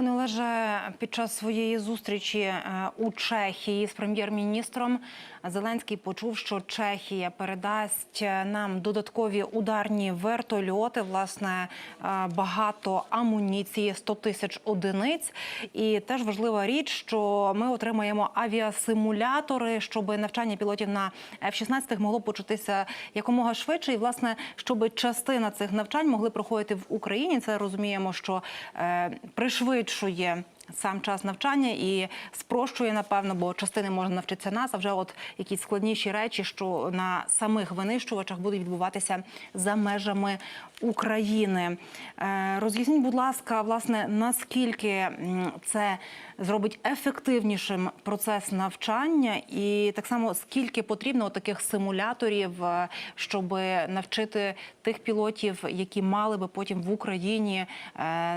Пане Олеже, під час своєї зустрічі е, у Чехії з прем'єр-міністром Зеленський почув, що Чехія передасть нам додаткові ударні вертольоти, власне, е, багато амуніції, 100 тисяч одиниць. І теж важлива річ, що ми отримаємо авіасимулятори, щоб навчання пілотів на F-16 могло початися якомога швидше. І власне, щоб частина цих навчань могли проходити в Україні. Це розуміємо, що е, пришвидшує. Сам час навчання і спрощує, напевно, бо частини можна навчитися нас, а вже от якісь складніші речі, що на самих винищувачах будуть відбуватися за межами України. Е, Роз'ясніть, будь ласка, власне, наскільки це зробить ефективнішим процес навчання, і так само скільки потрібно таких симуляторів, е, щоб навчити тих пілотів, які мали би потім в Україні е,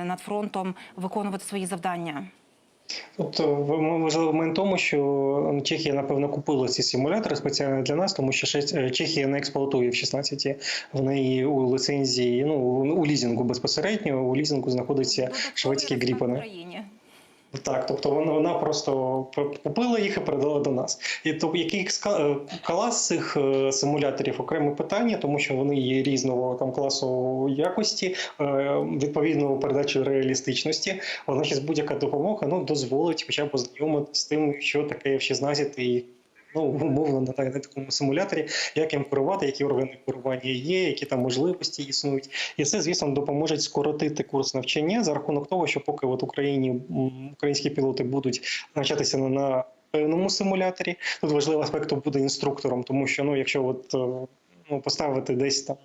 над фронтом виконувати свої завдання. Тобто важливий момент тому, що Чехія напевно купила ці симулятори спеціально для нас, тому що ще- Чехія не експлуатує в 16 в неї у лицензії, ну у лізінгу безпосередньо. У лізінгу знаходиться шведські гріпани. Так, тобто вона, вона просто купила їх і передала до нас. І то який е, клас цих е, симуляторів окреме питання, тому що вони є різного там класу якості, е, відповідно передачі реалістичності. Водночас будь-яка допомога ну дозволить хоча б ознайомитися з тим, що таке F-16 і. Ну, умовно на, такому симуляторі, як їм керувати, які органи керування є, які там можливості існують, і це, звісно, допоможе скоротити курс навчання за рахунок того, що поки от Україні українські пілоти будуть навчатися на, певному симуляторі, тут важливий аспект буде інструктором, тому що ну, якщо от е, поставити десь там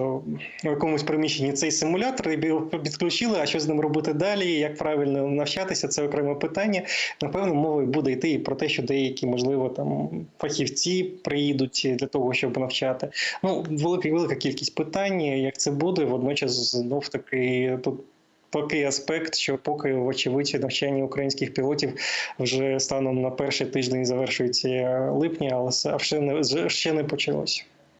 е, в якомусь приміщенні цей симулятор і підключили, а що з ним робити далі, як правильно навчатися, це окреме питання. Напевно, мова буде йти і про те, що деякі, можливо, там фахівці приїдуть для того, щоб навчати. Ну, велика велика кількість питань, як це буде, водночас знов таки тут. Такий аспект, що поки вочевидь навчання українських пілотів вже станом на перший тиждень завершується липня, але це ще не ще не почалось.